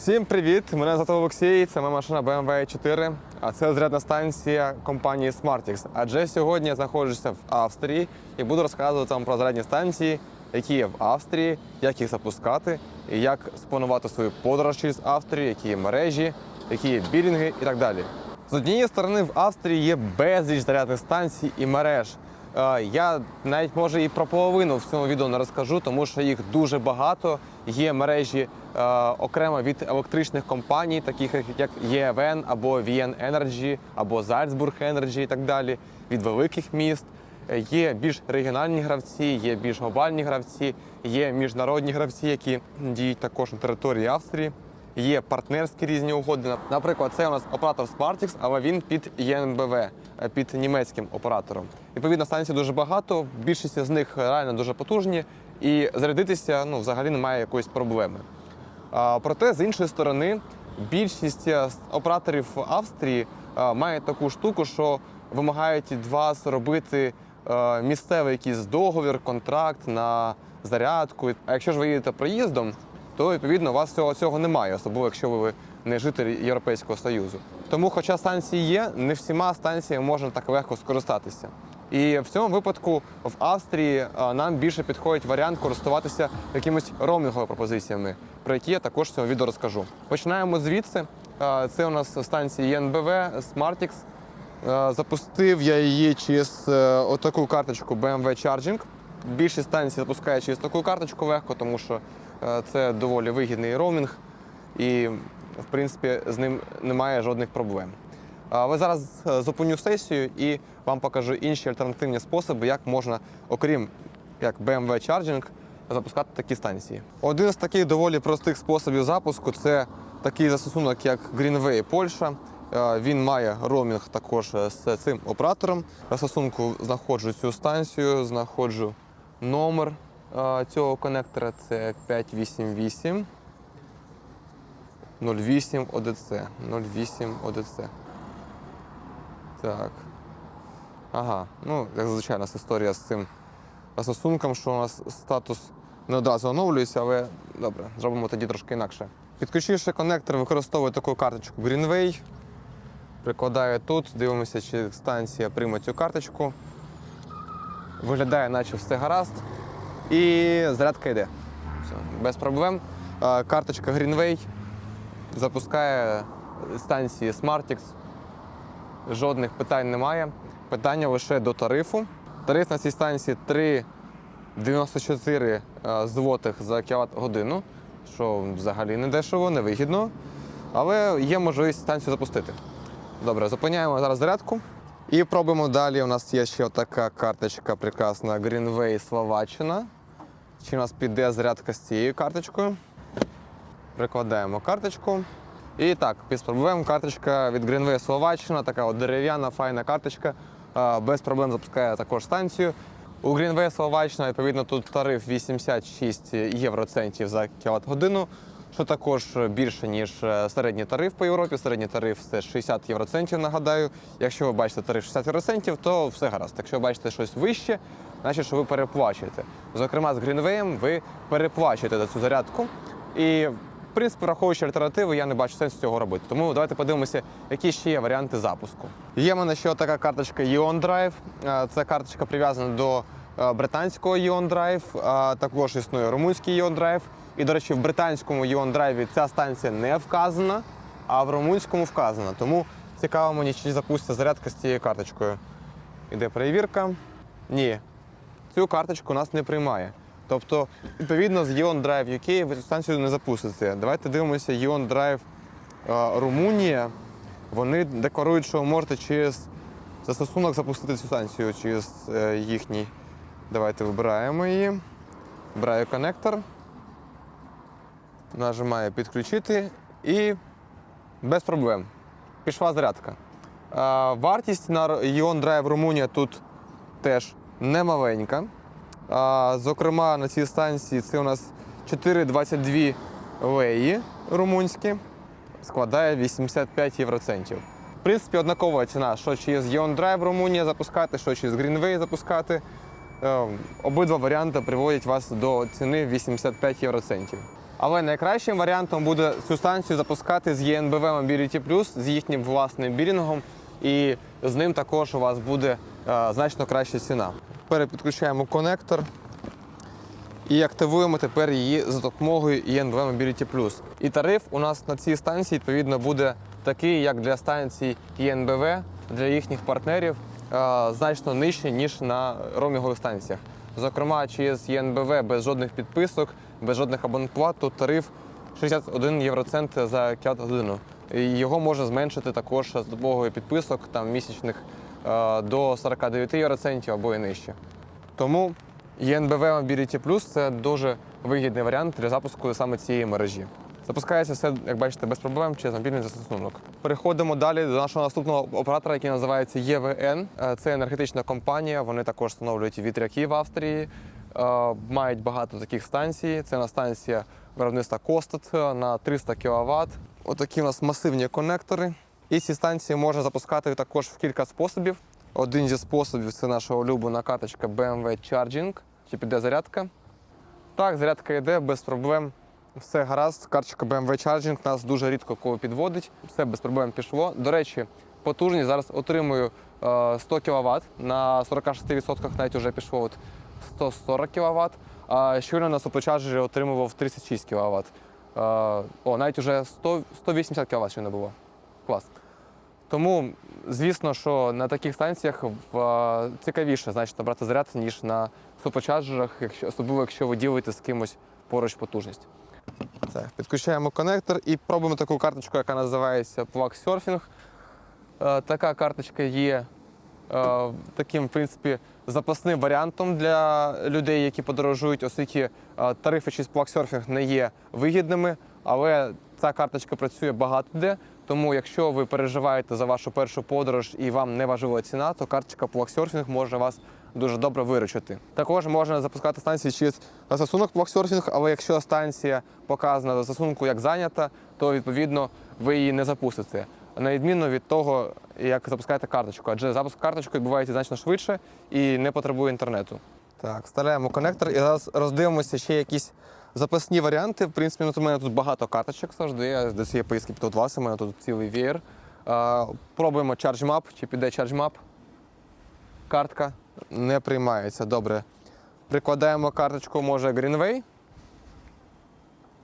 Всім привіт! Мене звати Олексій, це моя машина BMW 4, а це зарядна станція компанії Smartix. Адже сьогодні я знаходжуся в Австрії і буду розказувати вам про зарядні станції, які є в Австрії, як їх запускати, і як спланувати свою подорож через Австрію, які є мережі, які є білінги і так далі. З однієї сторони, в Австрії є безліч зарядних станцій і мереж. Е, Я навіть може і про половину в цьому відео не розкажу, тому що їх дуже багато. Є мережі окремо від електричних компаній, таких як- ЄВН або VN Energy, або Salzburg Energy і так далі, від великих міст. Е, Є більш регіональні гравці, є більш глобальні гравці, є міжнародні гравці, які діють також на території Австрії. Є партнерські різні угоди. Наприклад, це у нас оператор Smartix, але він під ЄНБВ, е, під німецьким оператором. Відповідно, станцій дуже багато. Більшість з них реально дуже потужні, і зарядитися ну, взагалі немає якоїсь проблеми. Проте, з іншої сторони, більшість е, операторів Австрії е, має таку штуку, що вимагають від вас робити е, місцевий якийсь договір, контракт на зарядку. А якщо ж ви їдете проїздом, то відповідно у вас цього, цього немає, особливо якщо ви не житель Європейського Союзу. Тому, хоча станції є, не всіма станціями можна так легко скористатися. І в цьому випадку в Австрії нам більше підходить варіант користуватися якимись роумінговими пропозиціями, про які я також в цьому відео розкажу. Починаємо звідси. Це у нас станція ЄНБВ Smartix. Е, Запустив я її через е, отаку карточку BMW Charging. Більшість станцій запускає через таку карточку легко, тому що е, це доволі вигідний роумінг і, в принципі, з ним немає жодних проблем. Але зараз е, зупиню сесію і вам покажу інші альтернативні способи, як можна, окрім як BMW Charging, запускати такі станції. Один з таких доволі простих способів запуску це такий застосунок, як Greenway Польща. Е, Він має роумінг також е, з цим оператором. В застосунку знаходжу цю станцію, знаходжу номер е, цього конектора. Це 588 08 ОДЦ. 08 ОДЦ. Так. Ага, ну, як нас історія з цим застосунком, що у нас статус не одразу оновлююся, але добре, зробимо тоді трошки інакше. Підключивши коннектор, використовую таку карточку Greenway. Прикладаю тут, дивимося, чи станція прийме цю карточку. Виглядає, наче все гаразд. І зарядка йде. Все, Без проблем. Карточка Greenway запускає станції SmartX. Жодних питань немає. Питання лише до тарифу. Тариф на цій станції 3 94 е, злотих за кіловат годину, що взагалі не дешево, не вигідно. Але є можливість станцію запустити. Добре, зупиняємо зараз зарядку і пробуємо далі. У нас є ще така карточка прекрасна Greenway Словаччина. Чи у нас піде зарядка з цією карточкою? Прикладаємо карточку. І так, без проблем карточка від Greenway Словаччина, така от дерев'яна, файна карточка. Е, без проблем запускає також станцію. У Greenway Словаччина, відповідно, тут тариф 86 євроцентів за кіловат годину, що також більше, ніж е, середній тариф по Європі. Середній тариф це 60 євроцентів, нагадаю. Якщо ви бачите тариф 60 євроцентів, то все гаразд. Якщо ви бачите щось вище, значить, що ви переплачуєте. Зокрема, з Greenway ви переплачуєте за цю зарядку. І в принципі, враховуючи альтернативи, я не бачу сенсу цього робити. Тому давайте подивимося, які ще є варіанти запуску. Є в мене ще така карточка Ion Drive. Е, Це карточка прив'язана до е, британського Ion Drive. а Також існує румунський Ion Drive. І, до речі, в британському Ion Drive ця станція не вказана, а в румунському вказана. Тому цікаво мені, чи запуститься зарядка з цією карточкою. Іде перевірка. Ні, цю карточку нас не приймає. Тобто, відповідно, з Ion Drive UK ви цю станцію не запустите. Давайте дивимося Ion Drive е, Румунія. Вони декларують, що ви можете через застосунок запустити цю станцію через е, їхній. Давайте вибираємо її. Вибираю коннектор. Нажимаю підключити і без проблем. Пішла зарядка. Е, Вартість на Ion Drive Румунія тут теж немаленька. Зокрема, на цій станції це у нас 4,22 леї румунські, складає 85 євроцентів. В принципі, однакова ціна, що через Drive Румунія запускати, що через Greenway запускати. Е, Обидва варіанти приводять вас до ціни 85 євроцентів. Але найкращим варіантом буде цю станцію запускати з ENBV Mobility Plus, з їхнім власним білінгом, і з ним також у вас буде е, значно краща ціна. Перепідключаємо конектор і активуємо тепер її за допомогою ENV Mobility Plus. І тариф у нас на цій станції відповідно буде такий, як для станцій ENBV, для їхніх партнерів, е, значно нижчий, ніж на роумінгових станціях. Зокрема, через ENBV без жодних підписок, без жодних абонплат, тут тариф 61 євроцент за кіловат годину. Його можна зменшити також з допомогою підписок там, місячних до 49 євроцентів або і нижче. Тому ENBV Mobility Plus це дуже вигідний варіант для запуску саме цієї мережі. Запускається все, як бачите, без проблем через мобільний застосунок. Переходимо далі до нашого наступного оператора, який називається EVN. Е, Це енергетична компанія. Вони також встановлюють вітряки в Австрії. Е, Мають багато таких станцій. Це на станція виробництва Костат на 300 кВт. Отакі у нас масивні конектори. І ці станції можна запускати також в кілька способів. Один зі способів це наша улюблена карточка BMW Charging, чи піде зарядка. Так, зарядка йде без проблем. Все гаразд. Карточка BMW Charging нас дуже рідко кого підводить. Все без проблем пішло. До речі, потужність зараз отримую е, 100 кВт. На 46% навіть вже пішло от 140 кВт. А щойно на суперчарджері отримував 36 кВт. Е, о, навіть вже 100, 180 кВт щойно було. Клас. Тому, звісно, що на таких станціях цікавіше значно брати заряд, ніж на суперчарджерах, якщо, особливо якщо ви ділите з кимось поруч потужність. Так, підключаємо конектор і пробуємо таку карточку, яка називається Plug Surfing. Е, Така карточка є е, таким, в принципі, запасним варіантом для людей, які подорожують, оскільки е, тарифи через Plug Surfing не є вигідними, але ця карточка працює багато де. Тому, якщо ви переживаєте за вашу першу подорож і вам не важлива ціна, то карточка Plug може вас дуже добре виручити. Також можна запускати станції через застосунок Plug Surfing, але якщо станція показана за застосунку як зайнята, то відповідно ви її не запустите. На відміну від того, як запускаєте карточку, адже запуск карточки відбувається значно швидше і не потребує інтернету. Так, вставляємо конектор і зараз роздивимося ще якісь запасні варіанти. В принципі, ну, у мене тут багато карточок завжди. Я до цієї поїздки підготувався, у мене тут цілий веєр. Е, Пробуємо ChargeMap, чи піде ChargeMap. Картка не приймається. Добре. Прикладаємо карточку, може Greenway.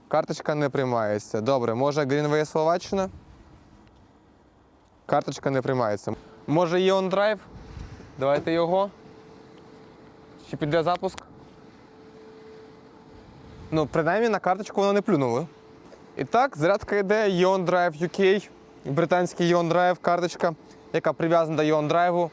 Карточка не приймається. Добре, може Greenway Словаччина. Карточка не приймається. Може Ion Drive? Давайте його. Чи піде запуск? Ну, принаймні на карточку воно не плюнуло. І так, зарядка йде Ion Drive UK, британський Ion Drive карточка, яка прив'язана до Ion Drive.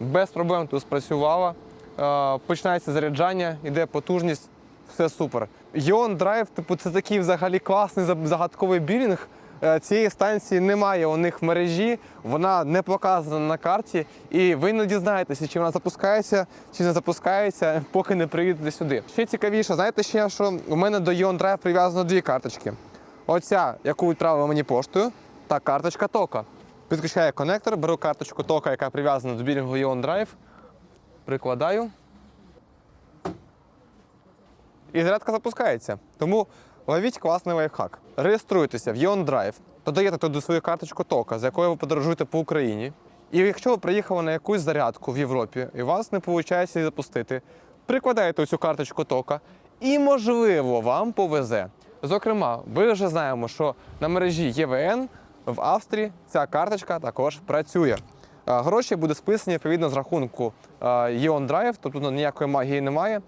Без проблем тут спрацювала. Е, Починається заряджання, йде потужність, все супер. Ion Drive, типу, це такий взагалі класний загадковий білінг. Е, Цієї станції немає у них в мережі, вона не показана на карті, і ви не дізнаєтеся, чи вона запускається, чи не запускається, поки не приїдете сюди. Ще цікавіше, знаєте ще, що у мене до Ion Drive прив'язано дві карточки. Оця, яку відправили мені поштою, та карточка тока. Підключаю конектор, беру карточку тока, яка прив'язана до білінгу Ion Drive, прикладаю. І зарядка запускається. Тому ловіть класний лайфхак. Реєструйтеся в Drive, додаєте туди свою карточку тока, з якою ви подорожуєте по Україні. І якщо ви приїхали на якусь зарядку в Європі і у вас не виходить її запустити, прикладаєте цю карточку тока, і, можливо, вам повезе. Зокрема, ви вже знаємо, що на мережі ЄВН в Австрії ця карточка також працює. Е, Гроші будуть списані відповідно з рахунку е, Drive, тобто ну, ніякої магії немає.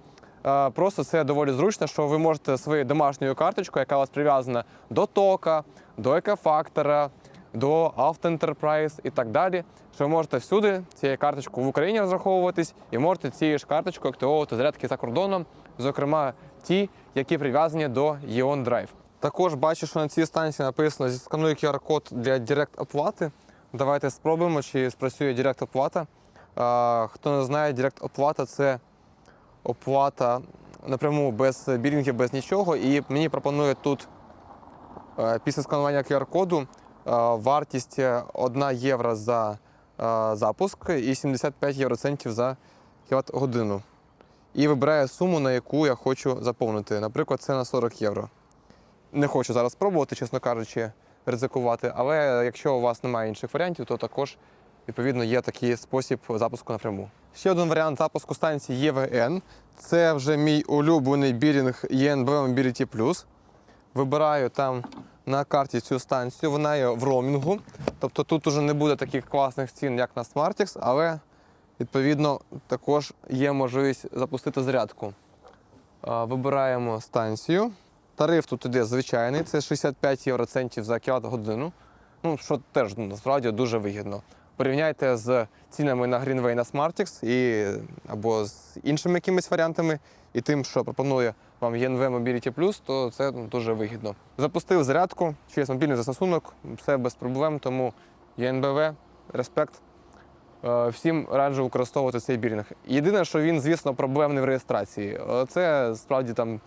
Е, Просто це доволі зручно, що ви можете своєю домашньою карточкою, яка у вас прив'язана до тока, до екофактора, до Enterprise і так далі, що ви можете всюди цією карточкою в Україні розраховуватись і можете цією ж карточкою активовувати зарядки за кордоном, зокрема ті, які прив'язані до Ion Drive. Також бачу, що на цій станції написано зі сканує QR-код для директ оплати. Давайте спробуємо, чи спрацює директ оплата. Е, Хто не знає, директ оплата це оплата напряму без білінгів, без нічого. І мені пропонують тут е, після сканування QR-коду е, вартість 1 євро за е, запуск і 75 євроцентів за кіловат годину. І вибирає суму, на яку я хочу заповнити. Наприклад, це на 40 євро. не хочу зараз спробувати, чесно кажучи, ризикувати. Але якщо у вас немає інших варіантів, то також відповідно є такий спосіб запуску напряму. Ще один варіант запуску станції EVN. Це вже мій улюблений білінг ENB Mobility Plus. Вибираю там на карті цю станцію, вона є в роумінгу. Тобто тут уже не буде таких класних цін, як на Smartix, але відповідно також є можливість запустити зарядку. Вибираємо станцію. Тариф тут іде звичайний, це 65 євроцентів за кіловат годину. Ну, що теж ну, насправді дуже вигідно. Порівняйте з цінами на Greenway на Smartix і, або з іншими якимись варіантами, і тим, що пропонує вам ENV Mobility Plus, то це дуже вигідно. Запустив зарядку через мобільний застосунок, все без проблем, тому ЄНБВ, респект. Е, Всім раджу використовувати цей бірінг. Єдине, що він, звісно, проблемний в реєстрації. Е, Це справді там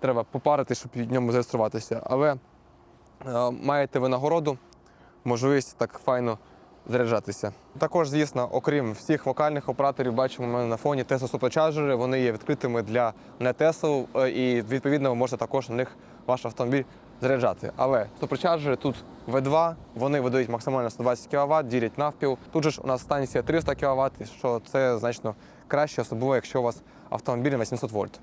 треба попарити, щоб в ньому зареєструватися. Але е, маєте ви нагороду, можливість так файно заряджатися. Також, звісно, окрім всіх вокальних операторів, бачимо мене на фоні Tesla суперчарджери. Вони є відкритими для не Tesla, е, і відповідно ви можете також на них ваш автомобіль заряджати. Але суперчарджери тут V2, вони видають максимально 120 кВт, ділять навпіл. Тут же ж у нас станція 300 кВт, що це значно краще, особливо якщо у вас автомобіль на 800 вольт.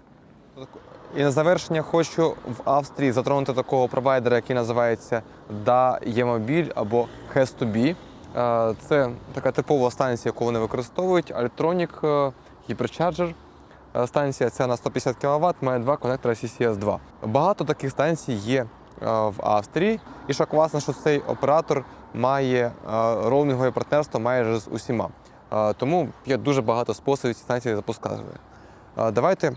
І на завершення хочу в Австрії затронути такого провайдера, який називається Da Yemobil або Has2B. Е, Це така типова станція, яку вони використовують. Electronic е, Hypercharger. Е, Станція ця на 150 кВт, має два конектори CCS2. Багато таких станцій є е, в Австрії. І що класно, що цей оператор має е, роумінгове партнерство майже з усіма. Е, Тому є дуже багато способів ці станції запускати. Е, Давайте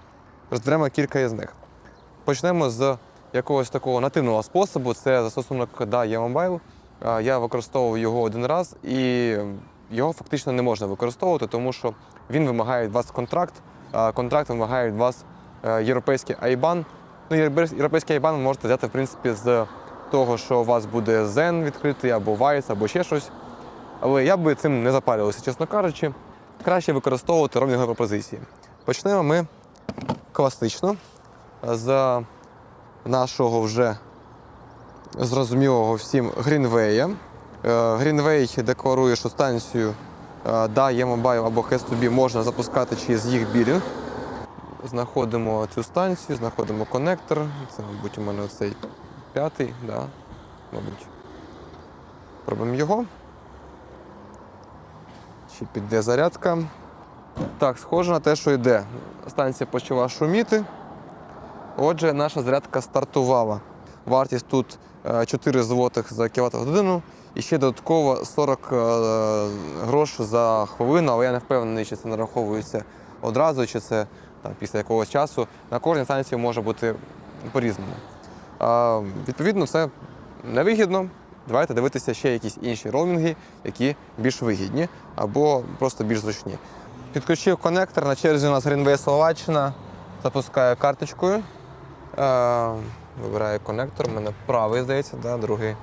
розберемо кілька із них. Почнемо з якогось такого нативного способу. Це застосунок da Mobile. Я використовував його один раз і його фактично не можна використовувати, тому що він вимагає від вас контракт. Контракт вимагає від вас е, європейський IBAN. Ну, європейський IBAN ви можете взяти в принципі з того, що у вас буде Zen відкритий або Vice, або ще щось. Але я би цим не запалювався, чесно кажучи. Краще використовувати роумінгові пропозиції. Почнемо ми класично з нашого вже зрозумілого всім Грінвея. Грінвей декларує, що станцію да, є або Has2B можна запускати через їх білінг. Знаходимо цю станцію, знаходимо конектор. Це, мабуть, у мене оцей п'ятий, да, мабуть. Пробуємо його. Чи піде зарядка. Так, схоже на те, що йде. Станція почала шуміти. Отже, наша зарядка стартувала. Вартість тут е, 4 злотих за кіловат годину і ще додатково 40 е, грош за хвилину, але я не впевнений, чи це нараховується одразу, чи це там, після якогось часу. На кожній станції може бути по-різному. Е, Відповідно, це невигідно. Давайте дивитися ще якісь інші роумінги, які більш вигідні або просто більш зручні. Підключив конектор, на черзі у нас Greenway Словаччина. Запускаю карточкою. Вибираю конектор, у мене правий, здається, да, другий.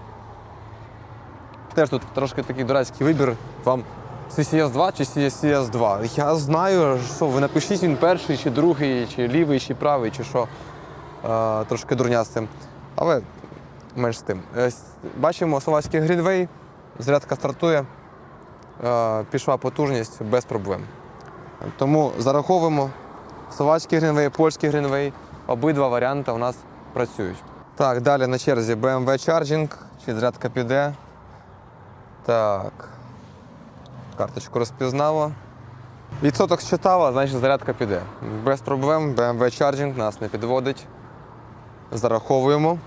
Теж тут трошки такий дурацький вибір. Вам CCS 2 чи CCS 2. Я знаю, що ви напишіть він перший, чи другий, чи лівий, чи правий, чи що. Е, трошки дурня з цим. Але менш з тим. Е, Бачимо словацький Greenway, зарядка стартує, е, пішла потужність без проблем. Тому зараховуємо словацький Greenway, польський Greenway. Обидва варіанти у нас працюють. Так, далі на черзі BMW Charging, чи зарядка піде. Так. Карточку розпізнало. Відсоток считала, значить зарядка піде. Без проблем, BMW Charging нас не підводить. Зараховуємо.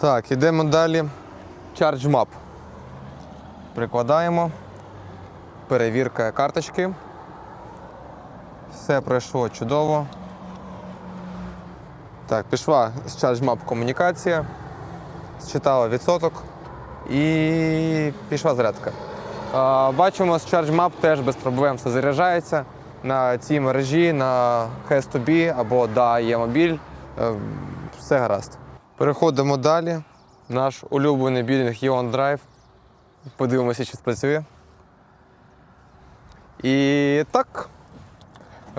Так, ідемо далі. Charge Map. Прикладаємо. Перевірка карточки. Все пройшло чудово. Так, пішла з ChargeMap комунікація, считала відсоток і пішла зарядка. Бачимо, з ChargeMap теж без проблем все заряджається на цій мережі, на Has2B або da Є-мобіль. Е, Все гаразд. Переходимо далі. Наш улюблений білінг Ion Drive. Подивимося, чи спрацює. І так,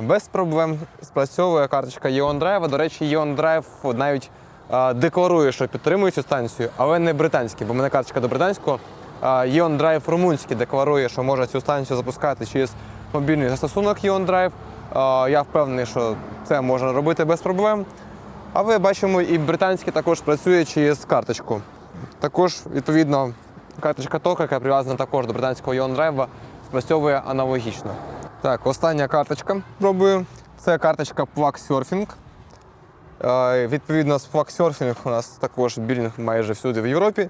без проблем спрацьовує карточка Ion Drive. До речі, Ion Drive навіть а, декларує, що підтримує цю станцію, але не британський, бо в мене карточка до британського. Ion Drive румунський декларує, що може цю станцію запускати через мобільний застосунок Ion Drive. А, Я впевнений, що це можна робити без проблем. Але бачимо, і британський також працює через карточку. Також, відповідно, карточка тока, яка прив'язана також до британського Ion Drive, спрацьовує аналогічно. Так, остання карточка пробую. Це карточка Surfing. Е, Відповідно, з Surfing у нас також білінг майже всюди в Європі.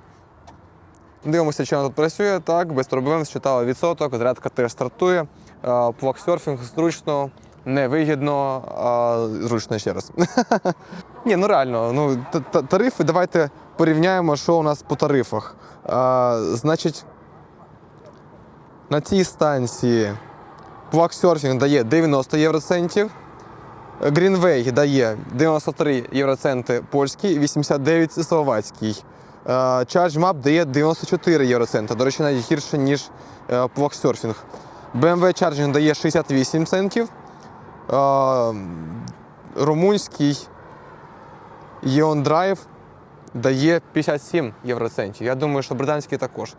Дивимося, чи вона тут працює. Так, без проблем считали відсоток, зарядка теж стартує. Е, Surfing зручно, невигідно, а зручно ще раз. Ні, ну реально, ну та- та- тарифи, давайте порівняємо, що у нас по тарифах. Значить, на цій станції Plug дає 90 євроцентів. Greenway дає 93 євроценти польський, 89 словацький. Е, ChargeMap дає 94 євроцента. До речі, навіть гірше, ніж е, BMW Charging дає 68 центів. Е, Румунський Ion Drive дає 57 євроцентів. Я думаю, що британський також.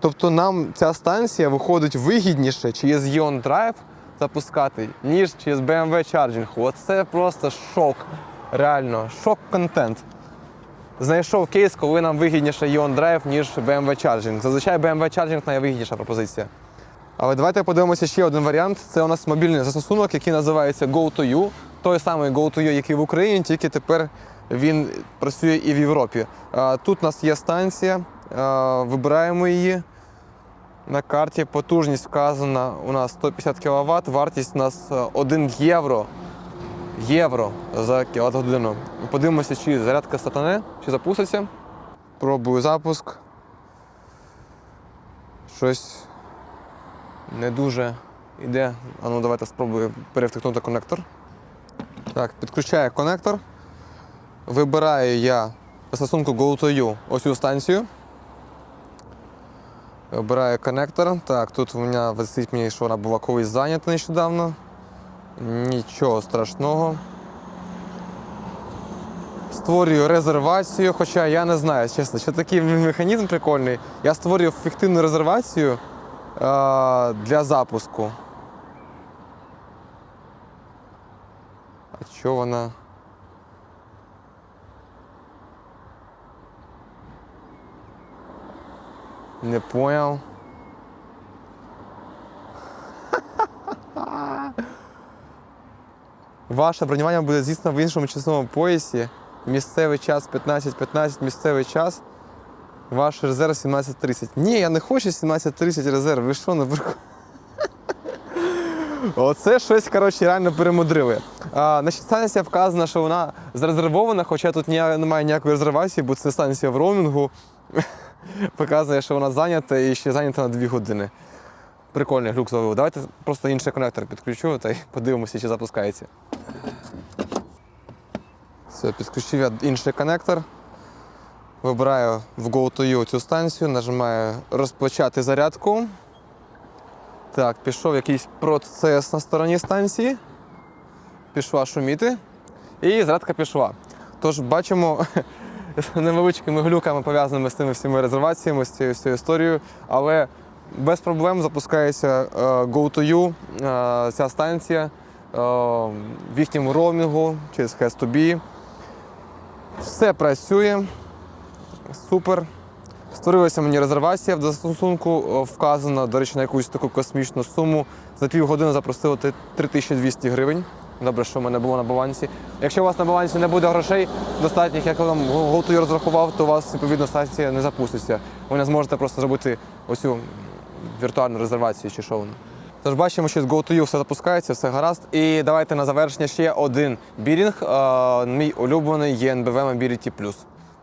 Тобто нам ця станція виходить вигідніше через Ion Drive запускати, ніж через BMW Charging. Оце просто шок. Реально, шок-контент. Знайшов кейс, коли нам вигідніше Ion Drive, ніж BMW Charging. Зазвичай BMW Charging найвигідніша пропозиція. Але давайте подивимося ще один варіант. Це у нас мобільний застосунок, який називається Go2U. Той самий Go2U, який в Україні, тільки тепер він працює і в Європі. Тут у нас є станція, вибираємо її. На карті потужність вказана у нас 150 кВт, вартість у нас е, 1 євро. Євро за кіловат годину. Подивимося, чи зарядка статане, чи запуститься. Пробую запуск. Щось не дуже йде. А ну давайте спробую перевтикнути конектор. Так, підключаю конектор. Вибираю я по стосунку Go2U ось цю станцію. Обираю коннектор. Так, тут у мене висить мені, що вона була колись зайнята нещодавно. Нічого страшного. Створюю резервацію, хоча я не знаю, чесно, що такий механізм прикольний. Я створюю фіктивну резервацію е, для запуску. А що вона? Не понял. Ваше бронювання буде здійснено в іншому часовому поясі. Місцевий час 15.15, місцевий час. Ваш резерв 17.30. Ні, я не хочу 17.30 резерв. Ви що, не прикол? Оце щось, коротше, реально перемудрили. А, значить, станція вказана, що вона зарезервована, хоча тут немає ніякої резервації, бо це станція в роумінгу. Показує, що вона зайнята і ще зайнята на 2 години. Прикольний глюк зловив. Давайте просто інший конектор підключу та й подивимося, чи запускається. Все, підключив я інший конектор. Вибираю в Go2U цю станцію, нажимаю розпочати зарядку. Так, пішов якийсь процес на стороні станції. Пішла шуміти. І зарядка пішла. Тож бачимо невеличкими глюками пов'язаними з тими всіми резерваціями, з цією всією історією. Але без проблем запускається е, Go2U, е, ця станція е, в їхньому роумінгу через Has2B. Все працює. Супер. Створилася мені резервація в застосунку, вказана, до речі, на якусь таку космічну суму. За півгодини запросили ти 3200 гривень. Добре, що в мене було на балансі. Якщо у вас на балансі не буде грошей достатніх, як я вам GoTo розрахував, то у вас відповідно станція не запуститься. Ви не зможете просто зробити оцю віртуальну резервацію чи що. Тож бачимо, що з GoTo все запускається, все гаразд. І давайте на завершення ще один бірінг. Е, мій улюблений ENBV Mobility Plus.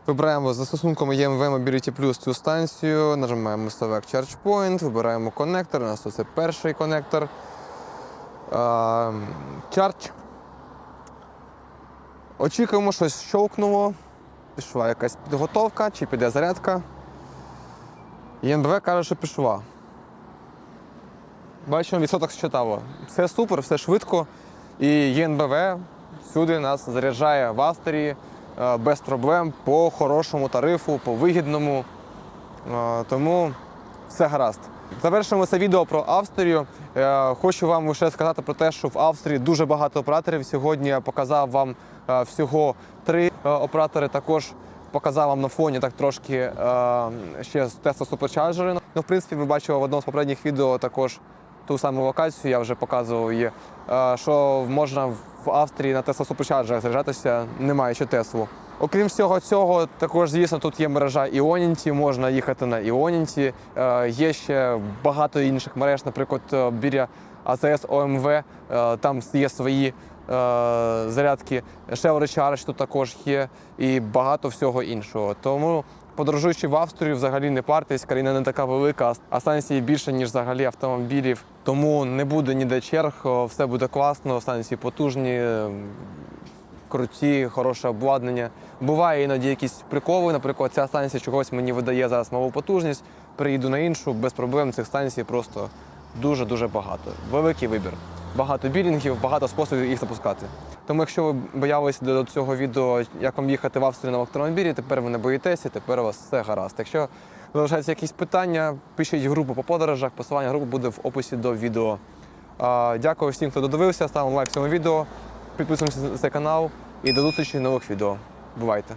Вибираємо за стосунком EMV Mobility Plus цю станцію, нажимаємо Charge Point, вибираємо коннектор. У нас це перший коннектор. Charge. Очікуємо, щось щовкнуло. Пішла якась підготовка чи піде зарядка. ЄНБВ каже, що пішла. Бачимо, відсоток считало. Все супер, все швидко. І ЄНБВ всюди нас заряджає в Австрії, е, без проблем по хорошому тарифу, по вигідному. Е, Тому все гаразд. Завершуємо це відео про Австрію. Е, Хочу вам лише сказати про те, що в Австрії дуже багато операторів. Сьогодні я показав вам е, всього три е, оператори. Також показав вам на фоні так трошки ще з Tesla Supercharger. Ну, в принципі, ви бачили в одному з попередніх відео також ту саму локацію. Я вже показував її. Що можна в Австрії на Tesla Supercharger заряджатися, не маючи Теслу. Окрім всього цього, також, звісно, тут є мережа Іонінті, можна їхати на Іонінті. Е, Є ще багато інших мереж, наприклад, е, біля АЗС ОМВ, е, там є свої зарядки. Shell Recharge тут також є і багато всього іншого. Тому, подорожуючи в Австрію, взагалі не партись, країна не така велика, а станції більше, ніж взагалі автомобілів. Тому не буде ніде черг, все буде класно, станції потужні. Круті, хороше обладнання. Буває іноді якісь приколи. Наприклад, ця станція чогось мені видає зараз малу потужність. Приїду на іншу, без проблем цих станцій просто дуже-дуже багато. Великий вибір. Багато білінгів, багато способів їх запускати. Тому, якщо ви боялися до цього відео, як вам їхати в Австрію на автомобілі, тепер ви не боїтеся, тепер у вас все гаразд. Якщо залишаються якісь питання, пишіть групу по подорожах. Посилання групи буде в описі до відео. Дякую всім, хто додивився. Ставимо лайк цьому відео. Підписуємося на цей канал і до зустрічі нових відео. Бувайте!